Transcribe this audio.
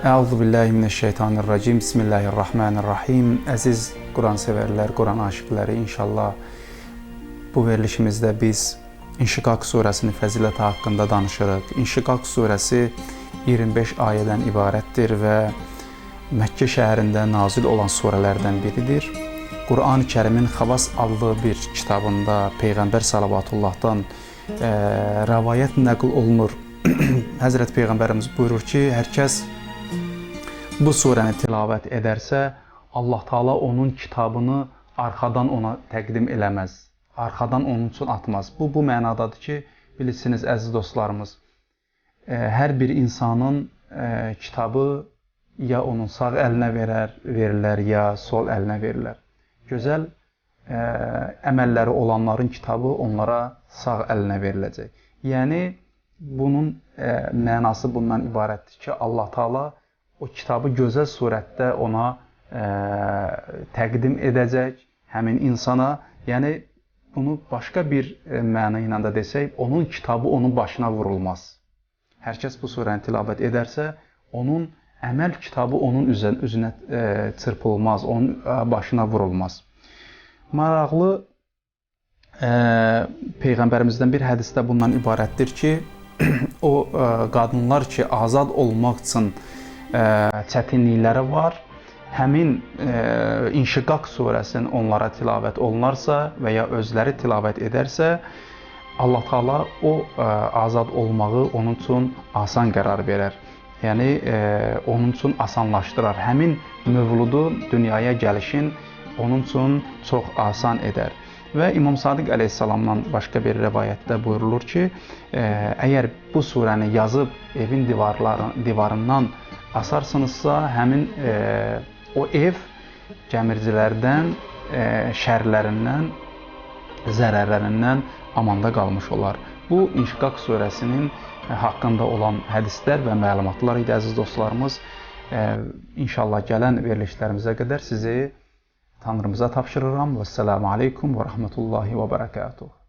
Əuzu billahi mineşşeytanirracim. Bismillahirrahmanirrahim. Əziz Quran sevərlər, Quran aşiqləri, inşallah bu verilişimizdə biz İnşiqaq surəsinin fəziləti haqqında danışırıq. İnşiqaq surəsi 25 ayədən ibarətdir və Məkkə şəhərində nazil olan surələrdən biridir. Quran-ı Kərimin Xavas adlı bir kitabında Peyğəmbər sallavatullahdan e, rəvayət nəql olunur. Həzrət Peyğəmbərimiz buyurur ki, hər kəs bu surəni tilavət edərsə, Allah Taala onun kitabını arxadan ona təqdim eləməz. Arxadan onun üçün atmaz. Bu bu mənadadır ki, bilirsiniz əziz dostlarımız, e, hər bir insanın e, kitabı ya onun sağ əlinə verər, verilər, ya sol əlinə verilər. Gözəl ə, əməlləri olanların kitabı onlara sağ əlinə veriləcək. Yəni bunun ə, mənası bundan ibarətdir ki, Allah Taala o kitabı gözəl surətdə ona ə, təqdim edəcək həmin insana. Yəni bunu başqa bir ə, məna ilə də desək, onun kitabı onun başına vurulmaz. Hər kəs bu surəni tilavət edərsə, onun əməl kitabı onun üzə, üzünə ə, çırpılmaz, onun ə, başına vurulmaz. Maraqlı ə, peyğəmbərimizdən bir hədisdə bundan ibarətdir ki, o ə, qadınlar ki, azad olmaq üçün ə, çətinlikləri var, həmin ə, İnşiqaq surəsinin onlara tilavət olunarsa və ya özləri tilavət edərsə, Allah Taala o ə, azad olmağı onun üçün asan qərar verər. Yəni e, onun üçün asanlaşdırar. Həmin mövludu dünyaya gəlişin onun üçün çox asan edər. Və İmam Sadiq əleyhissalamdan başqa bir rivayətdə buyurulur ki, e, əgər bu surəni yazıb evin divarları divarından asarsınızsa, həmin e, o ev gəmircilərdən, e, şərlərindən, zərərlərindən amanda qalmış olar. Bu İnşiqaq surəsinin haqqında olan hədislər və məlumatlar idi əziz dostlarımız. İnşallah gələn verilişlərimizə qədər sizi Tanrımıza tapşırıram. Və səlamu aleykum və rəhmətullahi və bərəkatuhu.